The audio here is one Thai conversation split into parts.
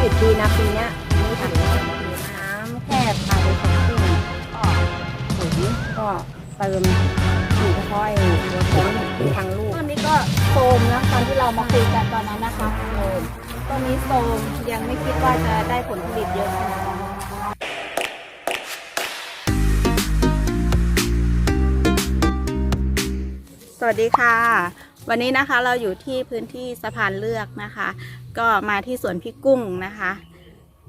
ติดดีนะปีเนี้ยนี่ถือว่าโอเคน้ำแค่ภายในสองปีก็ปุ๋ยก็เติมฉีดเฉพาะไอ้หัวแข็งทางลูกต้นนี้ก็โทรมนะตอนที่เรามาคุยกันตอนนั้นนะคะโทรมต้นนี้โทรมยังไม่คิดว่าจะได้ผลผลิตเยอะขนาดนั้นสวัสดีค่ะ วันนี้นะคะเราอยู่ที่พื้นที่สะพานเลือกนะคะ ก็มาที่สวนพี่กุ้งนะคะ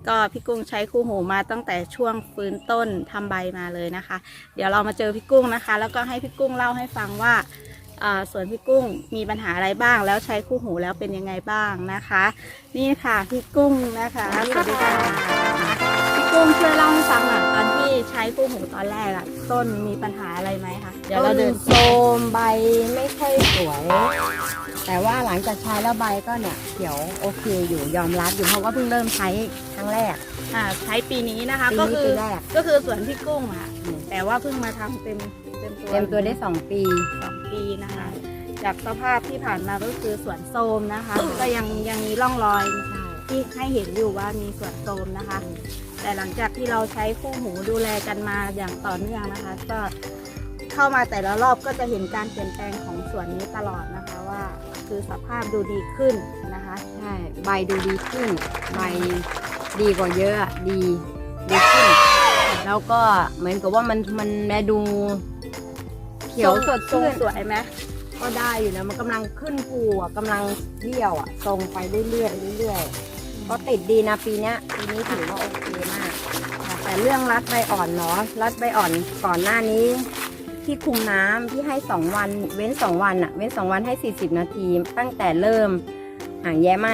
ก็พี่กุ้งใช้คู่หูมาตั้งแต่ช่วงฟื้นต้นทำใบมาเลยนะคะ เดี๋ยวเรามาเจอพี่กุ้งนะคะ แล้วก็ให้พี่กุ้งเล่าให้ฟังว่าเอ่อสวนพี่กุ้งมีปัญหาอะไรบ้าง แล้วใช้คู่หูแล้วเป็นยังไงบ้างนะคะ นี่ค่ะพี่กุ้งนะคะสวัสดีค่ะพี่กุ้งช่วยเล่าให้ฟังหน่อยตอนที่ใช้คู่หูตอนแรกอะต้นมีปัญหาอะไรไหมคะเดี๋ยวเราเดินโซมใบไม่ค่อยสวย แต่ว่าหลังจากใช้แล้วใบก็เนี่ยเขียวโอเคอยู่ยอมรับอยู่เพราะว่าเพิ่งเริ่มใช้ครั้งแรก อ่าใช้ปีนี้นะคะปีก็นี้คืปีอแรก ก็คือสวนพี่กุ้งอะแต่ว่าเพิ่งมาทำเต็มเต็มตัวเต็มตัวได้สองปี สองปีนะคะ จากสภาพที่ผ่านมาก็คือสวนโทรมนะคะ ก็ยังยังมีร่องรอยที่ให้เห็นอยู่ว่ามีสวนโทรมนะคะ แต่หลังจากที่เราใช้คู่หูดูแลกันมาอย่างต่อเนื่องนะคะ ก็เข้ามาแต่ละรอบก็จะเห็นการเปลี่ยนแปลงของสวนนี้ตลอดนะคะว่า คือสภาพดูดีขึ้นนะคะใช่ใบดูดีขึ้น ใบดีกว่าเยอะอะดีดีขึ้น แล้วก็เหมือนกับว่ามันมันแลดูเขียวสดทรงชื่นสวยไหมก็ได้อยู่นะมันกำลังขึ้นภูอะกำลังเที่ยวอะทรงไปเรื่อยๆเรื่อยๆก็ติดดีนะปีเนี้ยปีนี้ถือว่าโอเคมากค่ะแต่เรื่องรัดใบอ่อนเนาะรัดใบอ่อนก่อนหน้านี้ ที่คุมน้ำที่ให้สองวัน เว้นสองวันอะเว้นสองวันให้สี่สิบนาที ตั้งแต่เริ่มหางแย่ไหม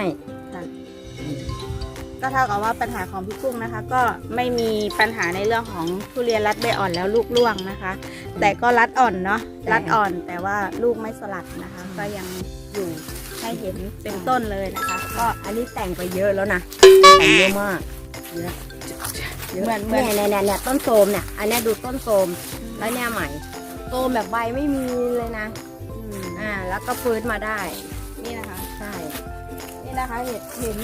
ก็เท่ากับว่าปัญหาของพี่กุ้งนะคะ ก็ไม่มีปัญหาในเรื่องของทุเรียนรัดใบอ่อนแล้วลูกร่วงนะคะ แต่ก็รัดอ่อนเนาะรัดอ่อนแต่ว่าลูกไม่สลัดนะคะ ก็ยังอยู่ให้เห็นเป็นต้นเลยนะคะ ก็อันนี้แต่งไปเยอะแล้วนะแต่งเยอะมากเยอะเยอะเหมือนเหมือนเนี่ยเนี่ยเนี่ยต้นโสมเนี่ยอันเนี้ยดูต้นโสมแล้วเนี่ยใหม่ โสมแบบใบไม่มีเลยนะอืมอ่า แล้วก็ฟื้นมาได้ นี่นะคะ ใช่ นี่นะคะเห็นเห็น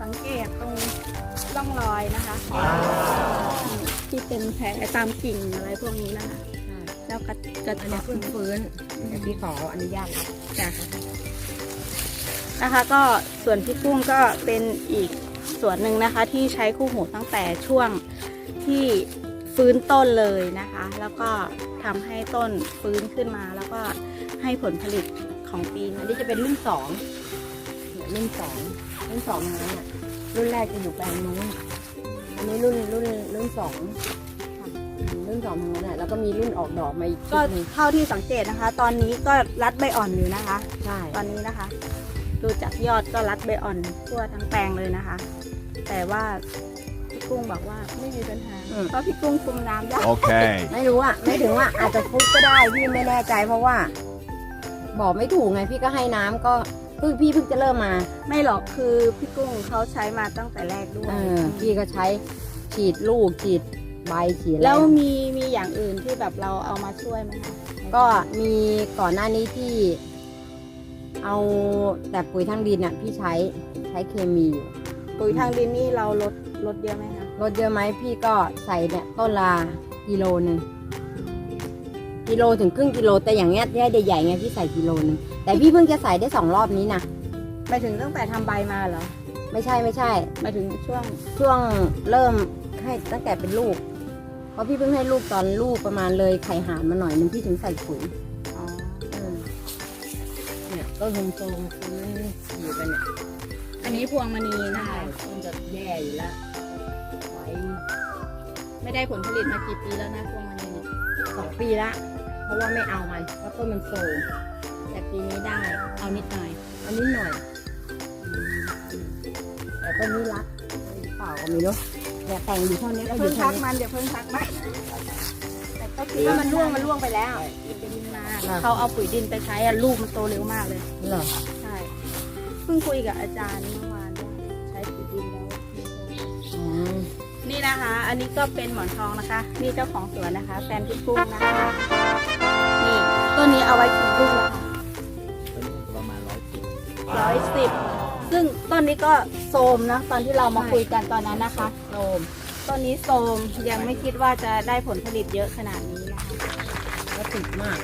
สังเกตตรงร่องรอยนะคะ ที่เป็นแผลตามกิ่งอะไรพวกนี้นะคะใช่แล้วกระกระอันเนี้ยเพิ่งฟื้นเดี๋ยวพี่ขออนุญาตนะจ้ะนะคะก็ส่วนพี่กุ้งก็เป็นอีกส่วนหนึ่งนะคะ ที่ใช้คู่หูตั้งแต่ช่วงที่ ฟื้นต้นเลยนะคะ แล้วก็ทำให้ต้นฟื้นขึ้นมา แล้วก็ให้ผลผลิตของปีอันี้นนี้จะเป็นรุ่นสองเนี่ยรุ่นสองรุ่นสองนะเนี่ยรุ่นแรกจะอยู่แปลงนู้นอันนี้รุ่นรุ่นรุ่นสองรุ่นสองทางนั้นแหละแล้วก็มีรุ่นออกดอกมาอีกชุก็ดหนึงเท่าที่สังเกตนะคะ ตอนนี้ก็รัดใบอ่อนอยู่นะคะใช่ตอนนี้นะคะ ดูจากยอดก็รัดใบอ่อนทั่วทั้งแปลงเลยนะคะ แต่ว่าพี่ กุ้งบอกว่าไม่มีปัญหาเพราะพี่กุ้งคุมน้ำได้ Okay. ไม่รู้อะ ไม่ถึงว่าอาจจะฟุกก็ได้พี่ไม่แน่ใจเพราะว่า บอกไม่ถูกไงพี่ก็ให้น้ำก็เพิ่งพี่เพิ่งจะเริ่มมาไม่หรอกคือพี่กุ้งเขาใช้มาตั้งแต่แรกด้วยเออพี่ก็ใช้ฉีดลูกฉีดใบฉีดอะไร แล้วมีมีอย่างอื่นที่แบบเราเอามาช่วยไหมคะก็มีก่อนหน้านี้ที่เอาแต่ปุ๋ยทางดินอะพี่ใช้ใช้เคมีอยู่ปุ๋ยทางดินนี่เราลดลดเยอะไหมคะ ลดเยอะไหมพี่ก็ใส่เนี่ยต้นละกิโลหนึ่งกิโลถึงครึ่งกิโลแต่อย่างเงี้ยที่ใหญ่ๆไงพี่ใส่กิโลหนึ่งแต่พี่เพิ่งจะใส่ได้สองรอบนี้นะไปถึงตั้งแต่ทำใบมาเหรอไม่ใช่ไม่ใช่ไปถึงช่วงช่วงเริ่มให้ตั้งแต่เป็นลูก เพราะพี่เพิ่งให้ลูกตอนลูกประมาณเลยไข่หานมาหน่อยนึงพี่ถึงใส่ปุ๋ยอ๋อเนี่ยก็ทรงทรงฟื้นอยู่กันเนี่ยอันนี้พวงมณีนะใช่คะต้นจะแย่อยู่แล้วไว้ ไม่ได้ผลผลิตมากี่ปีแล้วนะพวงมณีเนี่ยสองปีละ เพราะว่าไม่เอามันเพราะต้นมันโซมแต่ปีนี้ได้เอานิดหน่อยอันนี้หน่อย แต่ต้นนี้รักหรือเปล่าก็ไม่รู้เนี่ยแต่งอยู่เท่านี้อย่าก็อเพิ่ยู่งเท่าทักนี้มันอย่าเพิ่งทักมันแต่ก็คิดว่ามันร่วงมันร่วงไปแล้วอีกเป็นดินมาเขาเอาปุ๋ยดินไปใช้อะลูกมันโตเร็วมากเลย เหรอใช่เพิ่งคุยกับอาจารย์เมื่อวานว่าใช้ปุ๋ยดินแล้วมีโตอ๋อ นี่นะคะ อันนี้ก็เป็นหมอนทองนะคะ นี่เจ้าของสวนนะคะ แฟนพี่กุ้งนะคะ นี่ต้นนี้เอาไว้กี่ลูกแล้วคะประมาณร้อยสิบร้อยสิบซึ่งต้นนี้ก็โทรมนะ ตอนที่เรามาใช่คุยกันตอนนั้นนะคะโลมต้นนี้โทรมยังไม่คิดว่าจะได้ผลผลิตเยอะขนาดนี้นะคะก็ติดมาก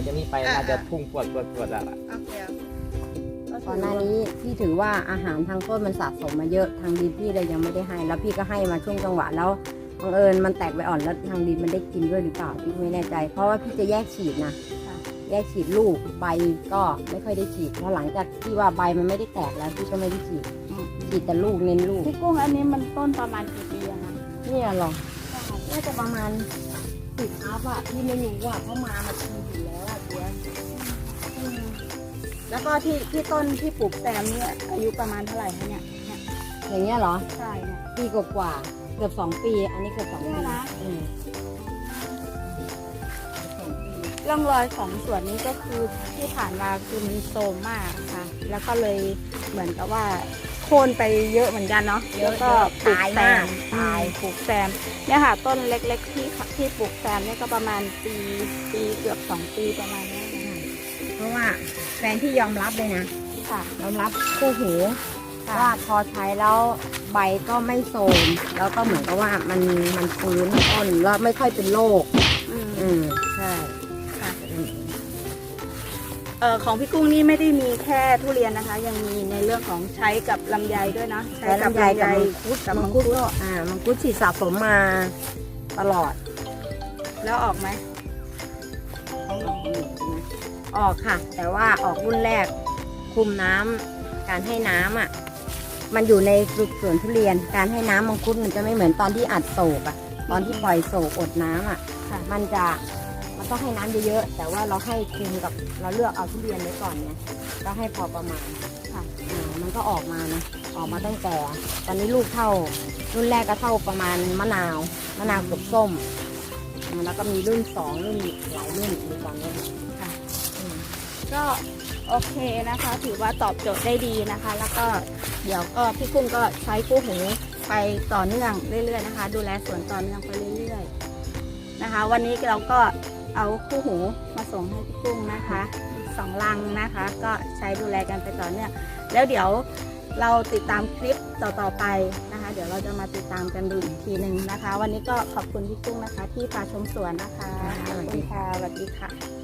หลังจากนี้ไปอ่าน่าจะพุ่งปวดปวดปวดแล้วล่ะโอเคโอเคก่อนหน้านี้พี่ถือว่าอาหารทางต้นมันสะสมมาเยอะทางดินพี่เลยยังไม่ได้ให้ แล้วพี่ก็ให้มาช่วงจังหวะแล้วบังเอิญมันแตกใบอ่อนแล้วทางดินมันได้กินด้วยหรือเปล่าพี่ไม่แน่ใจ เพราะว่าพี่จะแยกฉีดนะค่ะแยกฉีดลูกใบก็ไม่ค่อยได้ฉีดเพราะหลังจากที่ว่าใบมันไม่ได้แตกแล้วพี่ก็ไม่ได้ฉีดอืมฉีดแต่ลูกเน้นลูกพี่กุ้งอันนี้มันต้นประมาณกี่ปีอะคะเนี่ยหรอน่าจะประมาณสิบอัพอะพี่ไม่รู้ว่าเพราะมามาทีอยู่แล้วอะเจ๊อืม แล้วก็ที่ที่ต้นที่ปลูกแซมเนี่ยอายุประมาณเท่าไหร่คะเนี่ยเนี่ยอย่างเงี้ยเหรอ ใช่เนี่ย ปีกว่าๆเกือบสองปี อันนี้เกือบสองปีเนี่ยนะ อืมสองปีร่องรอยของสวนนี้ก็คือที่ผ่านมาคือมันโทรมมากค่ะ แล้วก็เลยเหมือนกับว่าโค่นไปเยอะเหมือนกันเนาะแล้วก็ปลูกแซมตายปลูกแซมเนี่ยค่ะ ต้นเล็กๆที่ที่ปลูกแซมเนี่ยก็ประมาณปีปีเกือบสองปีประมาณนี้นะคะ เพราะว่าแฟนที่ยอมรับเลยนะค่ะยอมรับคู่หูค่ะว่าพอใช้แล้วใบก็ไม่โทรมแล้วก็เหมือนกับว่ามันมันฟื้นต้นแล้วไม่ค่อยเป็นโรคอืมอืมใช่ค่ะเอ่อของพี่กุ้งนี่ไม่ได้มีแค่ทุเรียนนะคะ ยังมีในเรื่องของใช้กับลำไยด้วยนะใช้ลำไยกับมังคุดกับมัมังงคุคุดดก็อ่ามังคุดฉีดสะสมมาตลอด แล้วออกไหมอ อกค่ะ แต่ว่าออกรุ่นแรกคุมน้ำการให้น้ำอะ มันอยู่ในสวนทุเรียน การให้น้ำมังคุดมันจะไม่เหมือนตอนที่อัดโศกอะ ตอนที่ปล่อยโศกอดน้ำอะค่ะ มันจะมันต้องให้น้ำเยอะๆ แต่ว่าเราให้คุมกับเราเลือกเอาทุเรียนไว้ก่อนไงก็ให้พอประมาณค่ะอ่ามันก็ออกมานะออกมาตั้งแต่ ตอนนี้ลูกเท่า รุ่นแรกก็เท่าประมาณมะนาวมะนาวกับส้มอ่าแล้วก็มีรุ่นสองรุ่นหลายรุ่นอยู่ตอนนี้ค่ะอืม ก็โอเคนะคะ ถือว่าตอบโจทย์ได้ดีนะคะ แล้วก็เดี๋ยวก็พี่กุ้งก็ใช้คู่หูไปต่อเนื่องเรื่อยๆนะคะ ดูแลสวนต่อเนื่องไปเรื่อยๆนะคะ วันนี้เราก็เอาคู่หูมาส่งให้พี่กุ้งนะคะอีกสองลังนะคะ ก็ใช้ดูแลกันไปต่อเนื่องแล้วเดี๋ยวเราติดตามคลิปต่อๆไปนะคะ เดี๋ยวเราจะมาติดตามกันดูอีกทีหนึ่งนะคะ วันนี้ก็ขอบคุณพี่กุ้งนะคะ ที่พาชมสวนนะคะขอบคุณค่ะสวัสดีค่ะ